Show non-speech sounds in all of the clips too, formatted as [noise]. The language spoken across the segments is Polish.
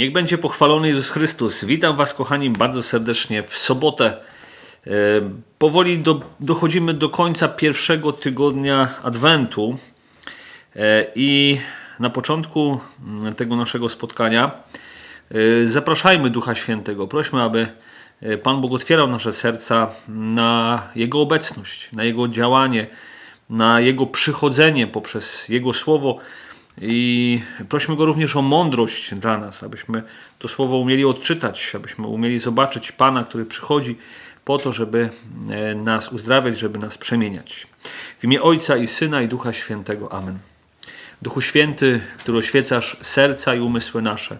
Niech będzie pochwalony Jezus Chrystus. Witam Was, kochani, bardzo serdecznie w sobotę. E, Powoli do, dochodzimy do końca pierwszego tygodnia Adwentu E, i na początku mm, tego naszego spotkania e, zapraszajmy Ducha Świętego. Prośmy, aby Pan Bóg otwierał nasze serca na Jego obecność, na Jego działanie, na Jego przychodzenie poprzez Jego Słowo. I prośmy Go również o mądrość dla nas, abyśmy to Słowo umieli odczytać, abyśmy umieli zobaczyć Pana, który przychodzi po to, żeby e, nas uzdrawiać, żeby nas przemieniać. W imię Ojca i Syna i Ducha Świętego. Amen. Duchu Święty, który oświecasz serca i umysły nasze,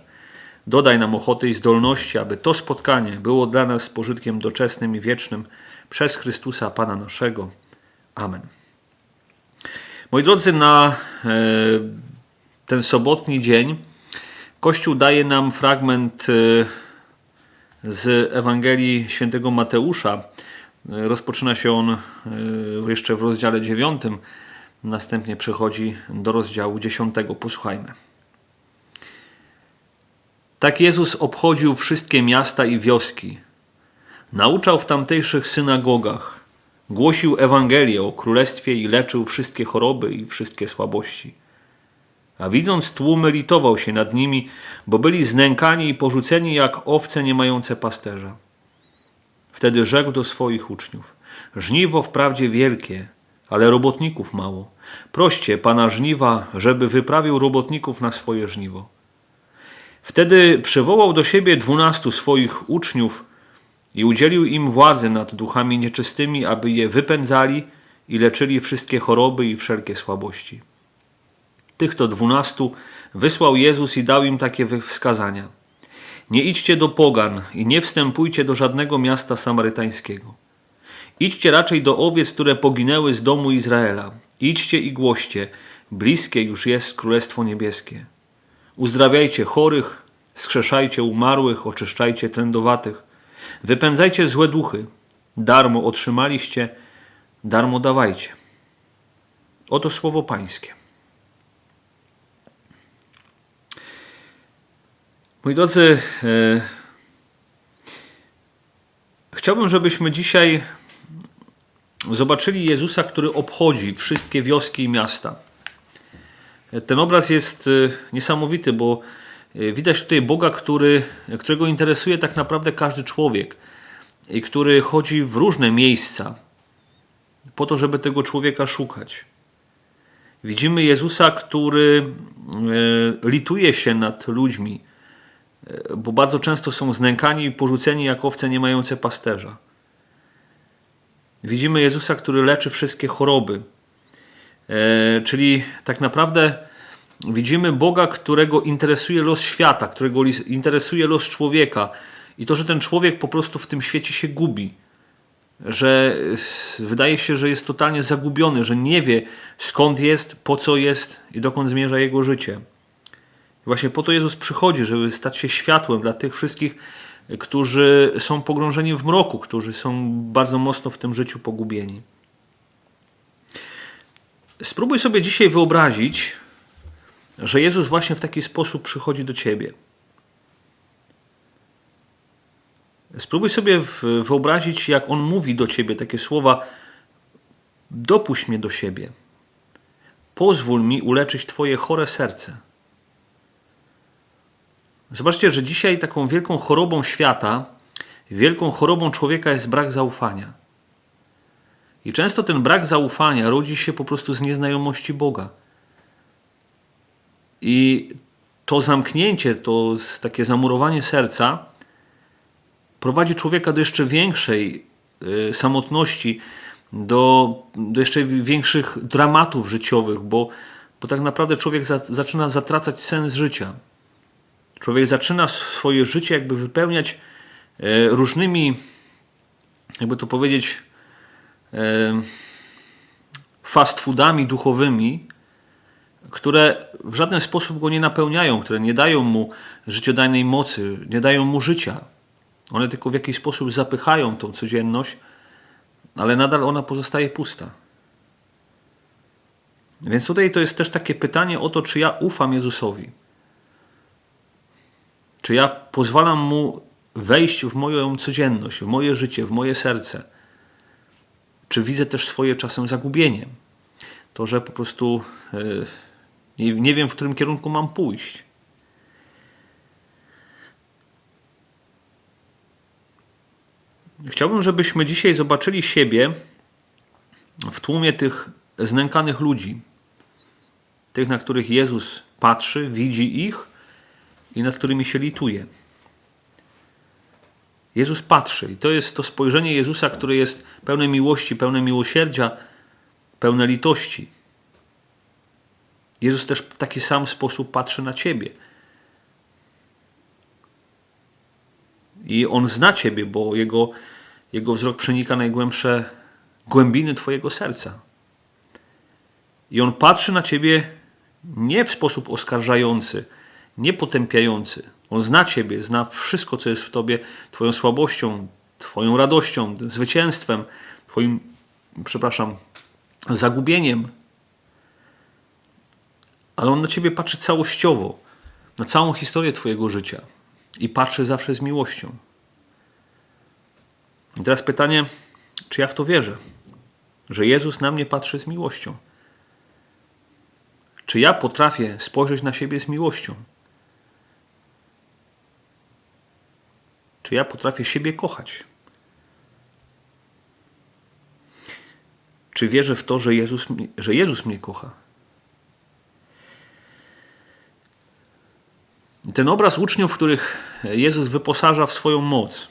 dodaj nam ochoty i zdolności, aby to spotkanie było dla nas pożytkiem doczesnym i wiecznym przez Chrystusa Pana naszego. Amen. Moi drodzy, na e, ten sobotni dzień Kościół daje nam fragment e, z Ewangelii świętego Mateusza. Rozpoczyna się on e, jeszcze w rozdziale 9, następnie przechodzi do rozdziału 10. Posłuchajmy. Tak Jezus obchodził wszystkie miasta i wioski. Nauczał w tamtejszych synagogach. Głosił Ewangelię o królestwie i leczył wszystkie choroby i wszystkie słabości. A widząc tłumy, litował się nad nimi, bo byli znękani i porzuceni jak owce nie mające pasterza. Wtedy rzekł do swoich uczniów: Żniwo wprawdzie wielkie, ale robotników mało. Proście pana żniwa, żeby wyprawił robotników na swoje żniwo. Wtedy przywołał do siebie dwunastu swoich uczniów i udzielił im władzy nad duchami nieczystymi, aby je wypędzali i leczyli wszystkie choroby i wszelkie słabości. Tych to dwunastu wysłał Jezus i dał im takie wskazania. Nie idźcie do pogan i nie wstępujcie do żadnego miasta samarytańskiego. Idźcie raczej do owiec, które poginęły z domu Izraela. Idźcie i głoście, bliskie już jest Królestwo Niebieskie. Uzdrawiajcie chorych, skrzeszajcie umarłych, oczyszczajcie trędowatych. Wypędzajcie złe duchy. Darmo otrzymaliście, darmo dawajcie. Oto słowo Pańskie. Moi drodzy, e, chciałbym, żebyśmy dzisiaj zobaczyli Jezusa, który obchodzi wszystkie wioski i miasta. Ten obraz jest e, niesamowity, bo e, widać tutaj Boga, który, którego interesuje tak naprawdę każdy człowiek i który chodzi w różne miejsca po to, żeby tego człowieka szukać. Widzimy Jezusa, który lituje się nad ludźmi, bo bardzo często są znękani i porzuceni jak owce nie mające pasterza. Widzimy Jezusa, który leczy wszystkie choroby. E, czyli tak naprawdę widzimy Boga, którego interesuje los świata, którego interesuje los człowieka i to, że ten człowiek po prostu w tym świecie się gubi. Że e, wydaje się, że jest totalnie zagubiony, że nie wie skąd jest, po co jest i dokąd zmierza jego życie. Właśnie po to Jezus przychodzi, żeby stać się światłem dla tych wszystkich, którzy są pogrążeni w mroku, którzy są bardzo mocno w tym życiu pogubieni. Spróbuj sobie dzisiaj wyobrazić, że Jezus właśnie w taki sposób przychodzi do ciebie. Spróbuj sobie wyobrazić, jak On mówi do ciebie takie słowa: Dopuść mnie do siebie. Pozwól mi uleczyć Twoje chore serce. Zobaczcie, że dzisiaj taką wielką chorobą świata, wielką chorobą człowieka jest brak zaufania. I często ten brak zaufania rodzi się po prostu z nieznajomości Boga. I to zamknięcie, to takie zamurowanie serca prowadzi człowieka do jeszcze większej y, samotności, do, do jeszcze większych dramatów życiowych, bo, bo tak naprawdę człowiek za, zaczyna zatracać sens życia. Człowiek zaczyna swoje życie jakby wypełniać e, różnymi, jakby to powiedzieć, e, fast foodami duchowymi, które w żaden sposób go nie napełniają, które nie dają mu życiodajnej mocy, nie dają mu życia. One tylko w jakiś sposób zapychają tą codzienność, ale nadal ona pozostaje pusta. Więc tutaj to jest też takie pytanie o to, czy ja ufam Jezusowi. Czy ja pozwalam mu wejść w moją codzienność, w moje życie, w moje serce? Czy widzę też swoje czasem zagubienie? To, że po prostu yy, nie, nie wiem, w którym kierunku mam pójść. Chciałbym, żebyśmy dzisiaj zobaczyli siebie w tłumie tych znękanych ludzi, tych, na których Jezus patrzy, widzi ich i nad którymi się lituje. Jezus patrzy i to jest to spojrzenie Jezusa, które jest pełne miłości, pełne miłosierdzia, pełne litości. Jezus też w taki sam sposób patrzy na ciebie. I on zna ciebie, bo jego, jego wzrok przenika najgłębsze głębiny twojego serca. I on patrzy na ciebie nie w sposób oskarżający, nie potępiający. On zna ciebie, zna wszystko, co jest w tobie, twoją słabością, twoją radością, zwycięstwem, twoim, przepraszam, zagubieniem. Ale on na ciebie patrzy całościowo, na całą historię twojego życia i patrzy zawsze z miłością. I teraz pytanie, czy ja w to wierzę, że Jezus na mnie patrzy z miłością? Czy ja potrafię spojrzeć na siebie z miłością? Czy ja potrafię siebie kochać? Czy wierzę w to, że Jezus, że Jezus mnie kocha? Ten obraz uczniów, których Jezus wyposaża w swoją moc,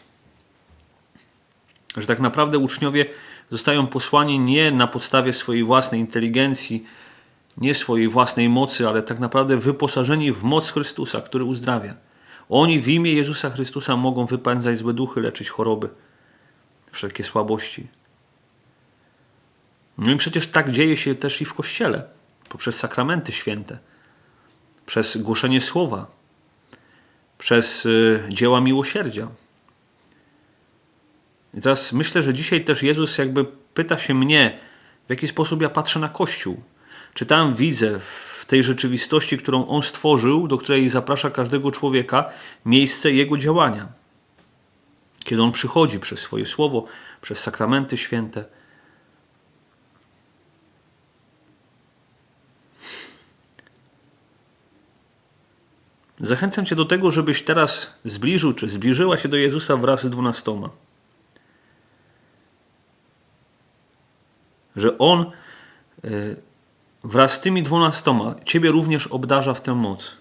że tak naprawdę uczniowie zostają posłani nie na podstawie swojej własnej inteligencji, nie swojej własnej mocy, ale tak naprawdę wyposażeni w moc Chrystusa, który uzdrawia. Oni w imię Jezusa Chrystusa mogą wypędzać złe duchy, leczyć choroby, wszelkie słabości. No i przecież tak dzieje się też i w Kościele, poprzez sakramenty święte, przez głoszenie słowa, przez y, dzieła miłosierdzia. I teraz myślę, że dzisiaj też Jezus jakby pyta się mnie, w jaki sposób ja patrzę na Kościół. Czy tam widzę w tej rzeczywistości, którą On stworzył, do której zaprasza każdego człowieka, miejsce Jego działania. Kiedy On przychodzi przez swoje słowo, przez sakramenty święte. Zachęcam Cię do tego, żebyś teraz zbliżył czy zbliżyła się do Jezusa wraz z dwunastoma. Że On y, wraz z tymi dwunastoma Ciebie również obdarza w tę moc.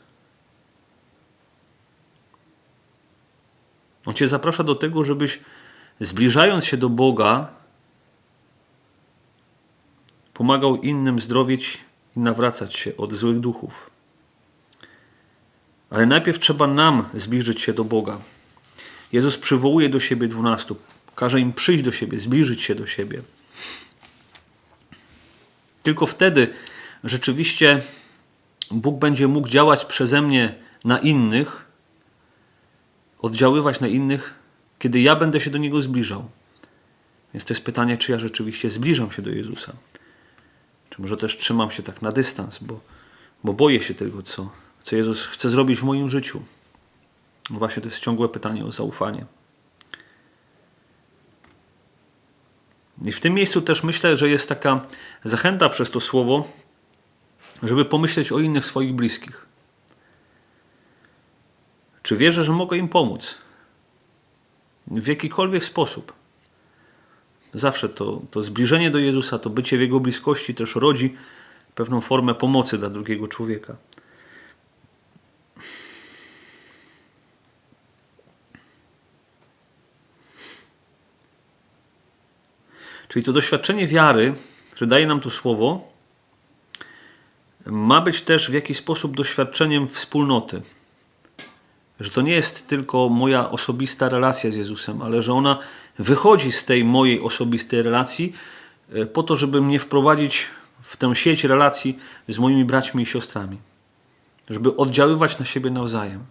On Cię zaprasza do tego, żebyś zbliżając się do Boga, pomagał innym zdrowieć i nawracać się od złych duchów. Ale najpierw trzeba nam zbliżyć się do Boga. Jezus przywołuje do siebie dwunastu, każe im przyjść do siebie, zbliżyć się do siebie. Tylko wtedy rzeczywiście Bóg będzie mógł działać przeze mnie na innych, oddziaływać na innych, kiedy ja będę się do Niego zbliżał. Więc to jest pytanie, czy ja rzeczywiście zbliżam się do Jezusa. Czy może też trzymam się tak na dystans, bo, bo boję się tego, co, co Jezus chce zrobić w moim życiu. No właśnie to jest ciągłe pytanie o zaufanie. I w tym miejscu też myślę, że jest taka zachęta przez to słowo, żeby pomyśleć o innych swoich bliskich. Czy wierzę, że mogę im pomóc? W jakikolwiek sposób. Zawsze to, to zbliżenie do Jezusa, to bycie w Jego bliskości też rodzi pewną formę pomocy dla drugiego człowieka. Czyli to doświadczenie wiary, że daje nam to słowo, ma być też w jakiś sposób doświadczeniem wspólnoty. Że to nie jest tylko moja osobista relacja z Jezusem, ale że ona wychodzi z tej mojej osobistej relacji e, po to, żeby mnie wprowadzić w tę sieć relacji z moimi braćmi i siostrami. Żeby oddziaływać na siebie nawzajem.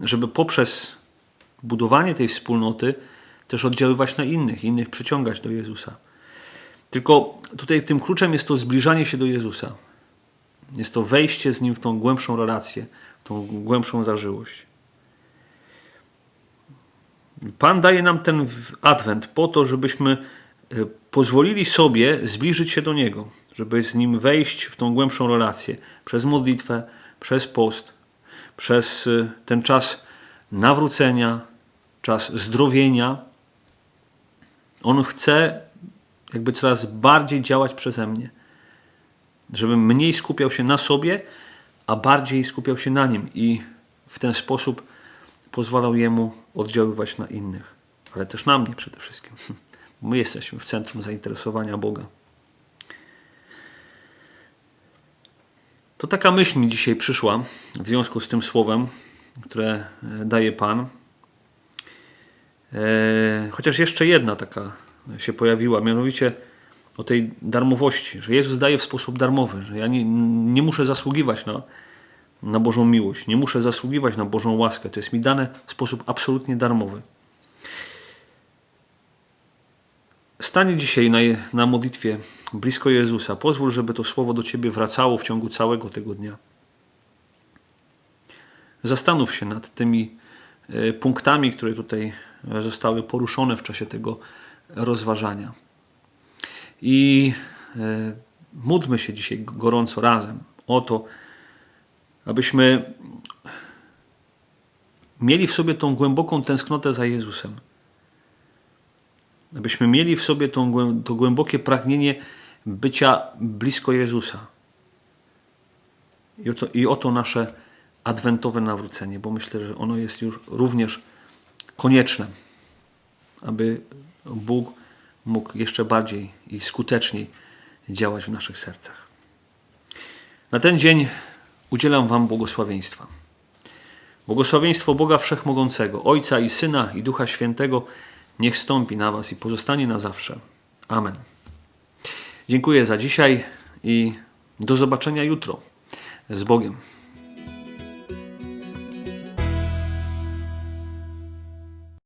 Żeby poprzez budowanie tej wspólnoty też oddziaływać na innych, innych przyciągać do Jezusa. Tylko tutaj tym kluczem jest to zbliżanie się do Jezusa. Jest to wejście z Nim w tą głębszą relację, w tą głębszą zażyłość. Pan daje nam ten adwent po to, żebyśmy e, pozwolili sobie zbliżyć się do Niego, żeby z Nim wejść w tą głębszą relację przez modlitwę, przez post, przez e, ten czas nawrócenia, czas zdrowienia. On chce jakby coraz bardziej działać przeze mnie, żebym mniej skupiał się na sobie, a bardziej skupiał się na Nim i w ten sposób pozwalał Jemu oddziaływać na innych, ale też na mnie przede wszystkim. [laughs] My jesteśmy w centrum zainteresowania Boga. To taka myśl mi dzisiaj przyszła w związku z tym słowem, które e, daje Pan. E, Chociaż jeszcze jedna taka się pojawiła, mianowicie o tej darmowości, że Jezus daje w sposób darmowy, że ja nie, nie muszę zasługiwać na, na Bożą miłość, nie muszę zasługiwać na Bożą łaskę. To jest mi dane w sposób absolutnie darmowy. Stań dzisiaj na, na modlitwie blisko Jezusa. Pozwól, żeby to słowo do Ciebie wracało w ciągu całego tego dnia. Zastanów się nad tymi e, punktami, które tutaj zostały poruszone w czasie tego rozważania. I e, módlmy się dzisiaj gorąco razem o to, abyśmy mieli w sobie tą głęboką tęsknotę za Jezusem. Abyśmy mieli w sobie tą, to głębokie pragnienie bycia blisko Jezusa. I oto, I oto nasze adwentowe nawrócenie, bo myślę, że ono jest już również konieczne, aby Bóg mógł jeszcze bardziej i skuteczniej działać w naszych sercach. Na ten dzień udzielam Wam błogosławieństwa. Błogosławieństwo Boga Wszechmogącego, Ojca i Syna i Ducha Świętego, niech stąpi na Was i pozostanie na zawsze. Amen. Dziękuję za dzisiaj i do zobaczenia jutro. Z Bogiem.